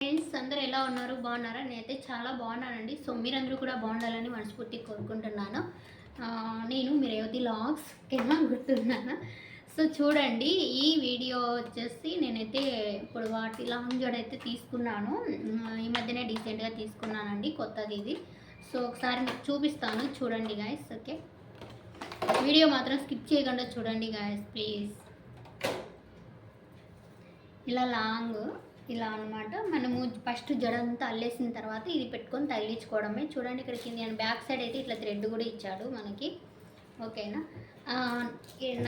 Friends అందరు ఎలా ఉన్నారు? బాగున్నారా? నేనైతే చాలా బాగున్నానండి. సో మీరందరూ కూడా బాగుండాలని మనస్ఫూర్తి కోరుకుంటున్నాను. నేను మీ రేవతి లాగ్స్ కింద గుర్తున్నాను? సో చూడండి ఈ వీడియో వచ్చేసి నేనైతే ఇప్పుడు వాటి లాంగ్ జోడ్ అయితే తీసుకున్నాను. ఈ మధ్యనే డీసెంట్గా తీసుకున్నానండి కొత్తది ఇది. సో ఒకసారి మీకు చూపిస్తాను. చూడండి గాయస్ ఓకే వీడియో మాత్రం స్కిప్ చేయకుండా చూడండి గాయస్ ప్లీజ్ ఇలా లాంగ్. ఇలా అనమాట మనము ఫస్ట్ జడంతా అల్లేసిన తర్వాత ఇది పెట్టుకొని తగిలించుకోవడమే. చూడండి ఇక్కడ కింద నేను బ్యాక్ సైడ్ అయితే ఇట్లా థ్రెడ్ కూడా ఇచ్చాడు మనకి. ఓకేనా?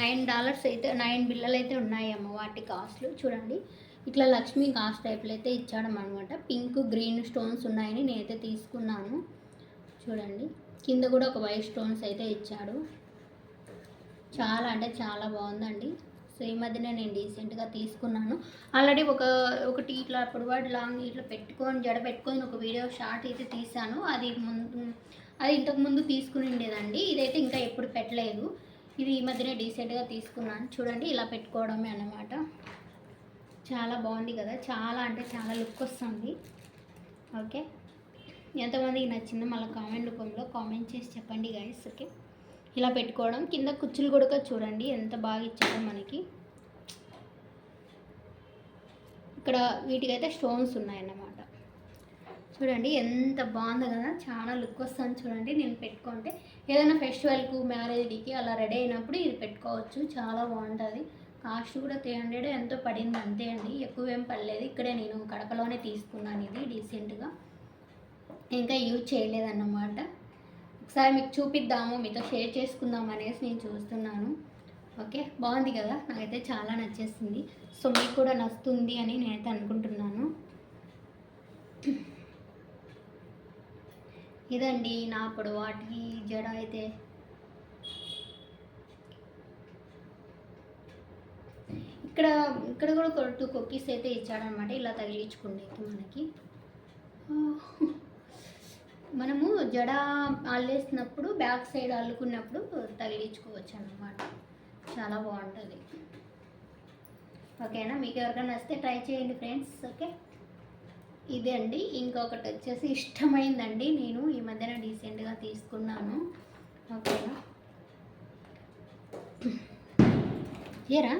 నైన్ డాలర్స్ అయితే నైన్ బిల్లలు అయితే ఉన్నాయమ్మ వాటి కాస్ట్లు. చూడండి. ఇట్లా లక్ష్మీ కాస్ట్ టైప్లో అయితే ఇచ్చాడమనమాట పింక్ గ్రీన్ స్టోన్స్ ఉన్నాయని నేనైతే తీసుకున్నాను. చూడండి. కింద కూడా ఒక వైట్ స్టోన్స్ అయితే ఇచ్చాడు. చాలా అంటే చాలా బాగుందండి. సో ఈ మధ్యనే నేను డీసెంట్గా తీసుకున్నాను. ఆల్రెడీ ఒక ఒకటి ఇట్లా పొడవాటి లాంగ్ ఇట్లా పెట్టుకొని జడ పెట్టుకొని ఒక వీడియో షార్ట్ అయితే తీసాను అది ముందు అది ఇంతకు ముందు తీసుకుని ఉండేదండి. ఇదైతే ఇంకా ఎప్పుడు పెట్టలేదు. ఇది ఈ మధ్యనే డీసెంట్గా తీసుకున్నాను. చూడండి ఇలా పెట్టుకోవడమే అన్నమాట. చాలా బాగుంది కదా? చాలా అంటే చాలా లుక్ వస్తుంది. ఓకే? ఎంతమందికి నచ్చిందో మళ్ళీ కామెంట్ రూపంలో కామెంట్ చేసి చెప్పండి గైస్ ఓకే? ఇలా పెట్టుకోవడం. కింద కుచ్చులు కూడా చూడండి. ఎంత బాగా ఇచ్చారో మనకి. ఇక్కడ వీటికైతే స్టోన్స్ ఉన్నాయన్నమాట. చూడండి ఎంత బాగుంది కదా. చాలా లుక్ వస్తుంది చూడండి. నేను పెట్టుకుంటే ఏదైనా ఫెస్టివల్కు మ్యారేజ్కి అలా రెడీ అయినప్పుడు ఇది పెట్టుకోవచ్చు. చాలా బాగుంటుంది. కాస్ట్ కూడా త్రీ హండ్రెడ్ ఎంతో పడింది అంతే అండి. ఎక్కువ ఏం పడలేదు. ఇక్కడే నేను కడపలోనే తీసుకున్నాను ఇది డీసెంట్గా ఇంకా యూజ్ చేయలేదన్నమాట. ఒకసారి మీకు చూపిద్దాము మీతో షేర్ చేసుకుందాం అనేసి నేను చూస్తున్నాను. ఓకే? బాగుంది కదా? నాకైతే చాలా నచ్చేసింది. సో మీకు కూడా నచ్చుతుంది అని నేనైతే అనుకుంటున్నాను. ఇదండి నా పొడవాటి జడ అయితే ఇక్కడ ఇక్కడ కూడా కొట్టు టూ కుక్కీస్ అయితే ఇచ్చాడనమాట ఇలా తగిలించుకుండేకి మనకి. మనము జడ అల్లేసినప్పుడు బ్యాక్ సైడ్ అల్లుకున్నప్పుడు తగిలించుకోవచ్చు అన్నమాట చాలా బాగుంటుంది. ఓకేనా? మీకు ఎవరికైనా వస్తే ట్రై చేయండి ఫ్రెండ్స్ ఓకే? ఇదే అండి ఇంకొకటి వచ్చేసి ఇష్టమైందండి. నేను ఈ మధ్యన డీసెంట్గా తీసుకున్నాను. ఓకేనా? ఏరా?